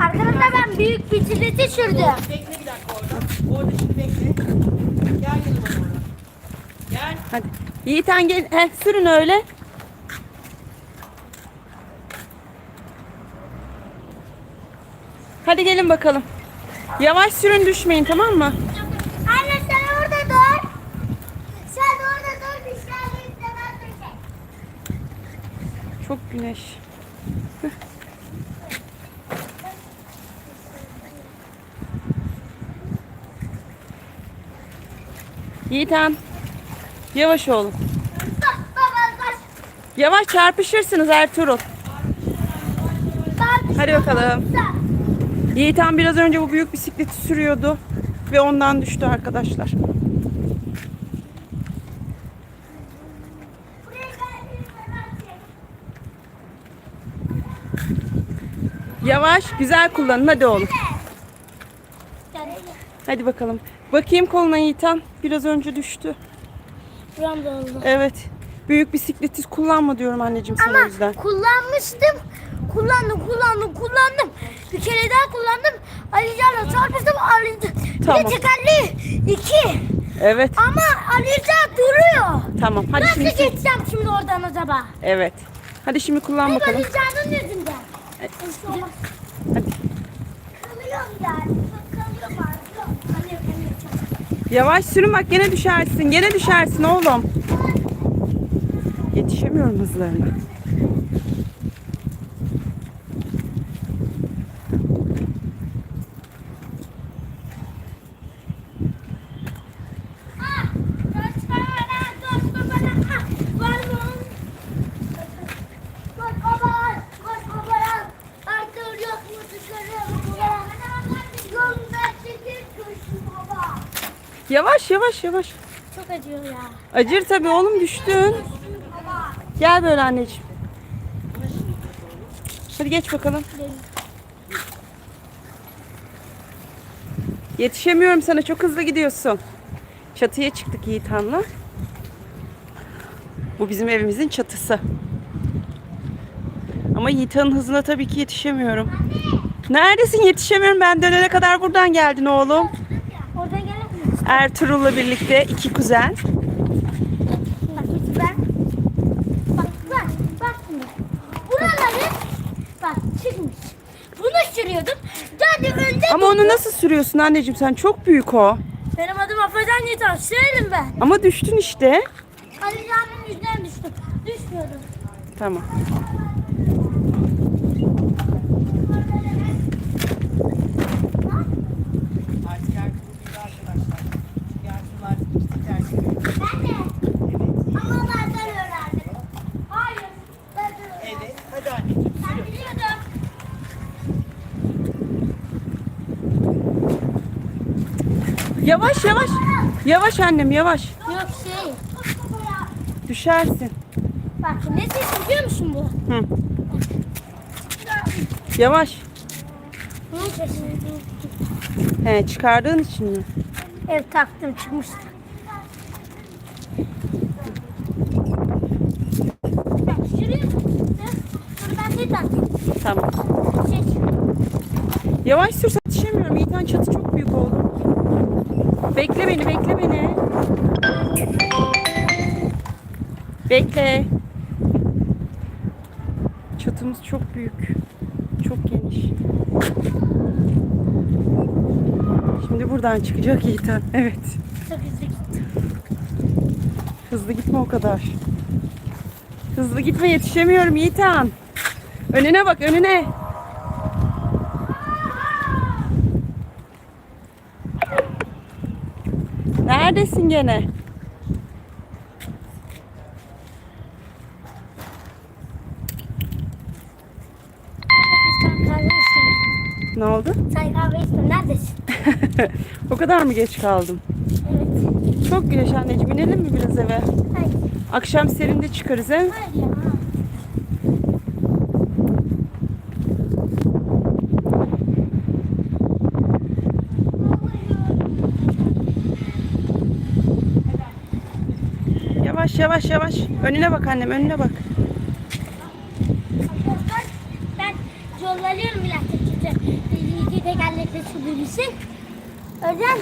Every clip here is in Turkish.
Arkadaşlar ben büyük bisikleti sürdüm. Bekle bir dakika orada. Orada şimdi bekle. Gel yanıma doğru. Gel. Hadi. Yiğiten gel. Heh, sürün öyle. Hadi gelin bakalım. Yavaş sürün düşmeyin tamam mı? Anne sen orada dur. Sen orada dur dışarı? Çok güneş. Heh. Yiğiten. Yavaş oğlum. Yavaş çarpışırsınız Ertuğrul. Hadi bakalım. Yiğiten biraz önce bu büyük bisikleti sürüyordu. Ve ondan düştü arkadaşlar. Yavaş güzel kullanın hadi oğlum. Hadi bakalım. Bakayım koluna Yiğiten. Biraz önce düştü. Buram da oldu. Evet. Büyük bisikleti kullanma diyorum anneciğim sana o Ama yüzden. kullanmıştım. Kullandım, kullandım, kullandım. Bir kere daha kullandım. Alican'la çarpıştım. Ali... Tamam. Bir tekerli iki. Evet. Ama Alican duruyor. Tamam. Hadi Nasıl şimdi. geçeceğim şimdi oradan acaba? Evet. Hadi şimdi kullan Hep bakalım. Alican'ın yüzünden. Hadi. Kalıyorum yani. Kalıyorum artık. Kalıyorum, kalıyorum. Yavaş sürün bak gene düşersin. Gene düşersin oğlum. Yetişemiyorum hızlarına. Yavaş yavaş yavaş. Çok acıyor ya. Acır tabii oğlum düştün. Gel böyle anneciğim. Hadi geç bakalım. Yetişemiyorum sana çok hızlı gidiyorsun. Çatıya çıktık Yiğitan'la. Bu bizim evimizin çatısı. Ama Yiğitan'ın hızına tabii ki yetişemiyorum. Neredesin yetişemiyorum ben dönene kadar buradan geldin oğlum. Ertuğrul'la birlikte iki kuzen. Bak ben. Bak bak bak şimdi. Buraları bak çıkmış. Bunu sürüyordum. Zaten önde Ama onu nasıl sürüyorsun anneciğim sen çok büyük o. benim adım Afacan Yeter. Sürerim ben. Ama düştün işte. Ali Can'ın yüzünden düştüm. Düşmüyordum. Tamam. Artık Ertuğrul gibi arkadaşlar. Çünkü Ertuğrul artık bisiklet sürüyor. Ben de. Evet. Ama benden öğrendim. Hayır. Benden öğrendim. Evet. Hadi anneciğim. Ben biliyordum. Yavaş yavaş. Yavaş annem yavaş. Yok şey. Düşersin. Bak ne ses biliyor musun bu? Hı. Yavaş. Sesi. He çıkardığın için mi? Evet taktım çıkmıştı. Bak şuraya Dur ben de taktım. Tamam. Şey, Yavaş sür Yiğitan çatı çok büyük oldu. Bekle beni bekle beni. Bekle. Çatımız çok büyük. Çok geniş. Şimdi buradan çıkacak Yiğitan. Evet. çok hızlı gitti. Hızlı gitme o kadar. Hızlı gitme yetişemiyorum Yiğitan. Önüne bak önüne. Neredesin gene? Ne oldu? Sen kahve içtin. Neredesin? o kadar mı geç kaldım? Evet. Çok güneş anneciğim inelim mi biraz eve? Hayır. Akşam serinde çıkarız he? Hayır ya. Yavaş yavaş yavaş. Önüne bak annem önüne bak. Arkadaşlar ben yol alıyorum lastikçi. İki tekerlekli sürücüsü. O yüzden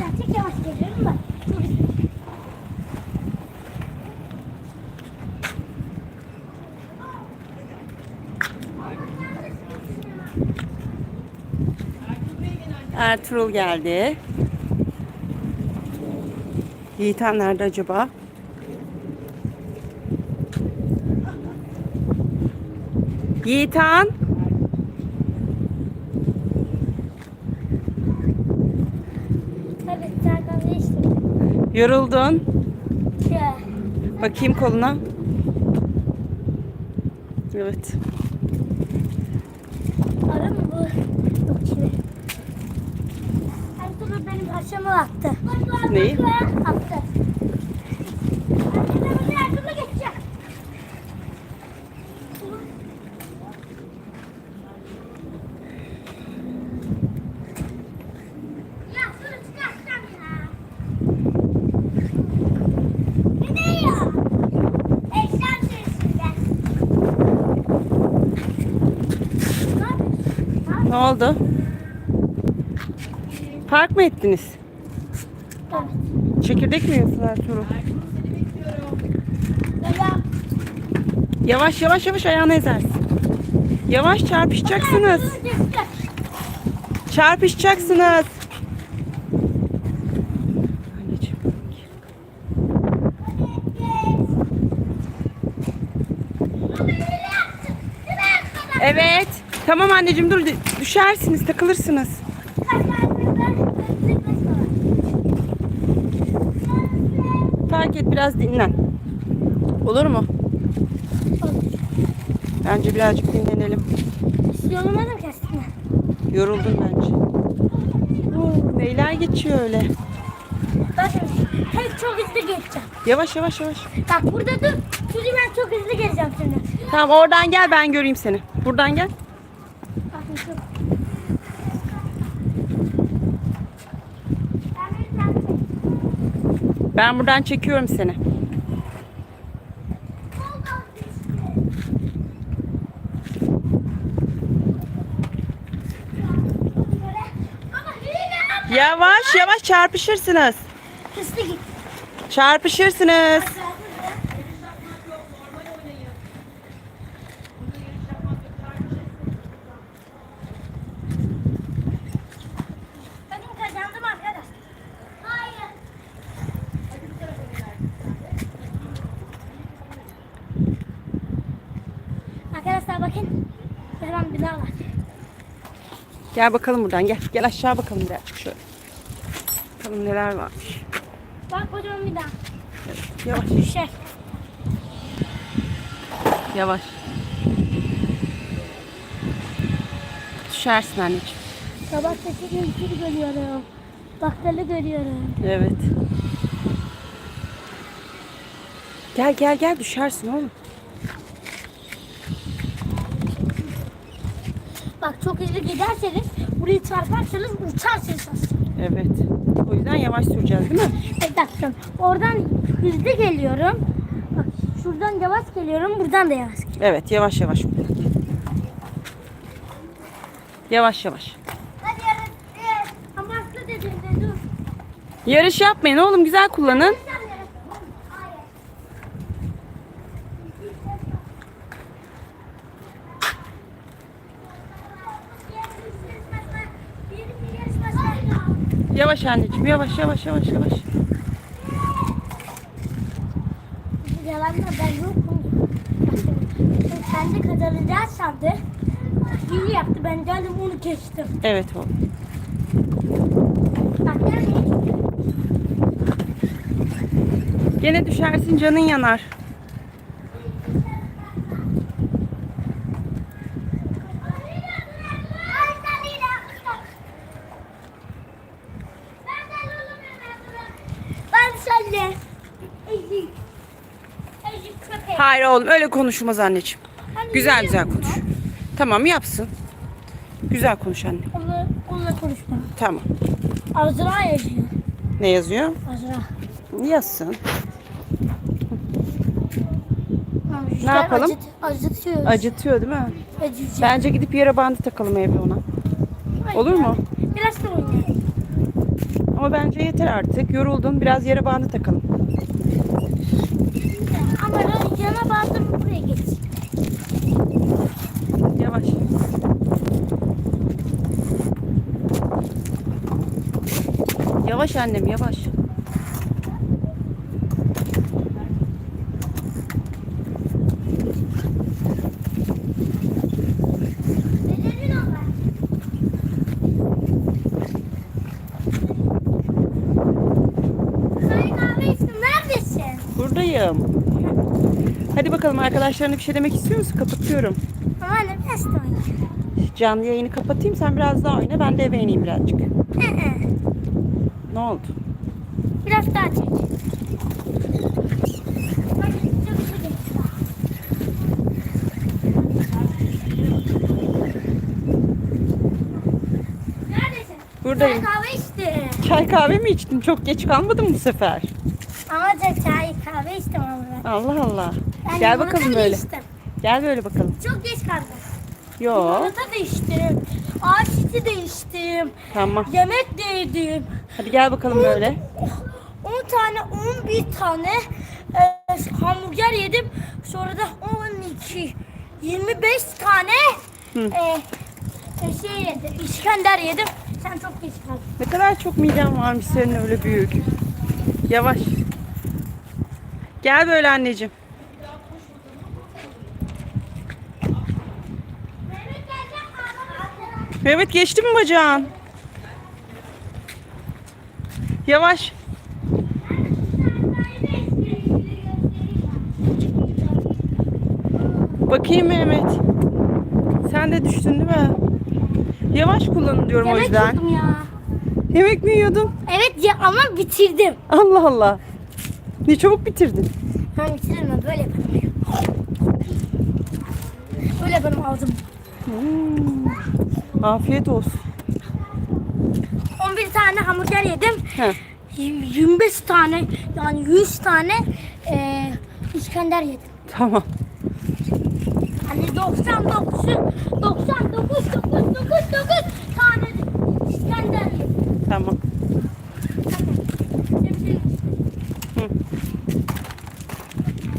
lastik yavaş geliyorum hızlı. Ertuğrul geldi. Yiğitan nerede acaba? Yiğitan. Yoruldun. Bakayım koluna. Evet. Arı mı bu? Yok çivi. Ertuğrul benim paşamı attı. Neyi? Attı. Ertuğrul Ertuğrul geçecek. Ya şunu çıkarsam ya. Ne diyor? Eşyan sürüsünden. Ne yapıyorsun? Ne oldu? Park mı ettiniz? Evet. Çekirdek mi yiyorsun Ertuğrul? Yavaş yavaş yavaş ayağını ezersin. Yavaş çarpışacaksınız. Çarpışacaksınız. Evet. Tamam anneciğim dur düşersiniz takılırsınız. Fark et biraz dinlen. Olur mu? Bence birazcık dinlenelim. Yolamadım ki aslında. Yoruldun bence. Oo, Neyler geçiyor öyle. Bakın hep çok hızlı geçeceğim. Yavaş yavaş yavaş. Bak burada dur. Şimdi ben çok hızlı geleceğim şimdi. Tamam oradan gel ben göreyim seni. Buradan gel. Ben buradan çekiyorum seni. Yavaş yavaş çarpışırsınız. Hızlı git. Çarpışırsınız. Bakın kazandım arkadaş. Hayır. Arkadaşlar bakın. Hemen bina var. Gel bakalım buradan gel. Gel aşağı bakalım birazcık şöyle. Bakalım neler varmış. Bak kocaman bina. Yavaş Düşer. yavaş. Düşersin anneciğim. Sabah sesi gülsünü görüyorum. Bakkalı görüyorum. Evet. Gel gel gel düşersin oğlum. Bak çok hızlı giderseniz burayı çarparsanız uçarsınız aslında. Evet. O yüzden yavaş süreceğiz değil mi? Bir dakika. Oradan hızlı geliyorum. Bak şuradan yavaş geliyorum. Buradan da yavaş geliyorum. Evet yavaş yavaş. Yavaş yavaş. Hadi yarın. Ama aslı dediğinde dur. Yarış yapmayın oğlum güzel kullanın. Yavaş anneciğim yavaş yavaş yavaş yavaş. Yalanla ben yokum. Kendi kazanacağız sandı. İyi yaptı. Ben geldim onu geçtim. Evet oğlum. Bak? Gene düşersin canın yanar. Ben senle. Ezik. Ezik köpek. Hayır oğlum öyle konuşulmaz anneciğim. Anne, Güzel ne güzel konuş. Tamam yapsın. Güzel konuş anne. Onunla, onunla konuşma. Tamam. Azra yazıyor. Ne yazıyor? Azra. Yazsın. Rüzgar yapalım? Acıt, acıtıyor. Acıtıyor değil mi? Acıtıyor. Bence gidip yere bandı takalım evde ona. Olur mu? Biraz da oynayalım. Ama bence yeter artık. Yoruldun. Biraz yere bandı takalım. Ama yana bandım buraya geç. Yavaş. Yavaş annem yavaş. Nelerin o var? Çay kahve içtim. Neredesin? Buradayım. Hadi bakalım arkadaşlarına bir şey demek istiyor musun? Kapatıyorum. Ama anne biraz da oynayalım. Canlı yayını kapatayım. Sen biraz daha oyna. Ben de eve ineyim birazcık. Hı hı. Ne oldu? Biraz daha çek. Neredesin? Buradayım. Çay kahve içtim. Çay kahve mi içtin? Çok geç kalmadın bu sefer. Ama çay kahve içtim ben. Allah Allah. Ben Gel limonata bakalım böyle. içtim. Gel böyle bakalım. Çok geç kaldım. Yo. Limonata da içtim. Ağaç sütü de içtim. Tamam. Yemek de yedim. Hadi gel bakalım böyle. 10 tane, 11 tane e, hamburger yedim. Sonra da 12, 25 tane Hı. e, e, şey yedim. İskender yedim. Sen çok geç kaldın. Ne kadar çok miden varmış senin öyle büyük. Yavaş. Gel böyle anneciğim. Mehmet geçti mi bacağın? Yavaş. Bakayım Mehmet. Sen de düştün değil mi? Yavaş kullanın diyorum o Yemek yüzden. yedim ya. Yemek mi yiyordun? Evet ya ama bitirdim. Allah Allah. Ne çabuk bitirdin. Ben bitirdim ben böyle yaparım. Böyle yaparım ağzım. Hmm. Afiyet olsun. 11 tane hamburger yedim. Heh. 25 tane yani 100 tane e, İskender yedim. Tamam. Hani 99 99 9 9 9 tane İskender yedim. Tamam. Hı.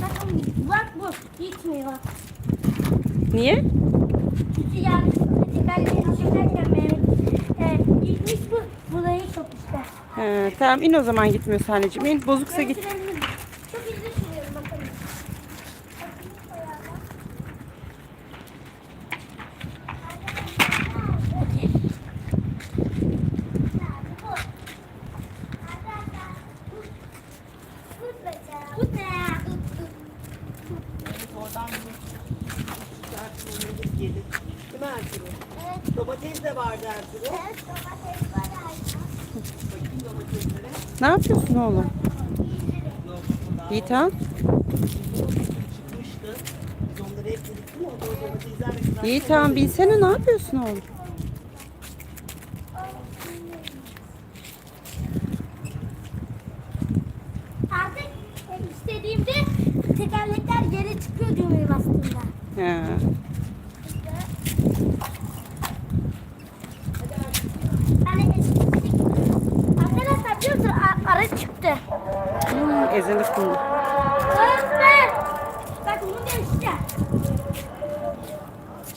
Bakın bak bu gitmiyor. Niye? Gitti yani. Ben şeker e, gitmiş bu. Burayı çok işte. He, tamam in o zaman gitmiyorsa anneciğim. İn. Bozuksa git. Çok ilginç sürüyorum bakalım. Tut ne? Oradan bu Ertuğrul onları yedi. Değil mi Ertuğrul? Evet, Domates de vardı Ertuğrul. evet, domates var hala. Bakayım domateslere. Ne yapıyorsun oğlum? Yiğitan. Yiğitan bilsene ne yapıyorsun oğlum? Artık e, istediğimde tekerlekler yere çıkıyor düğmeye bastığımda. He. Hani arkadaşlar biliyor musun A- arı çıktı. Öğretmen! Bak bunu değiştireceğim.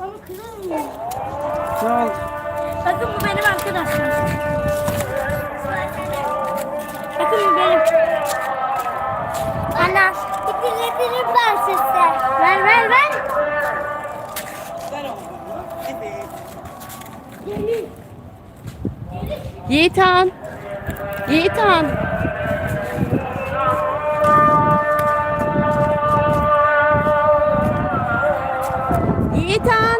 Ama kırılmıyor. Ne oldu? Bakın bu benim arkadaşım. Bakın bu benim. Ana. İpinlerini ver size. Ver ver ver. Ver onu. Evet. Gelin. Yiğitan. Yiğitan. Yiğitan.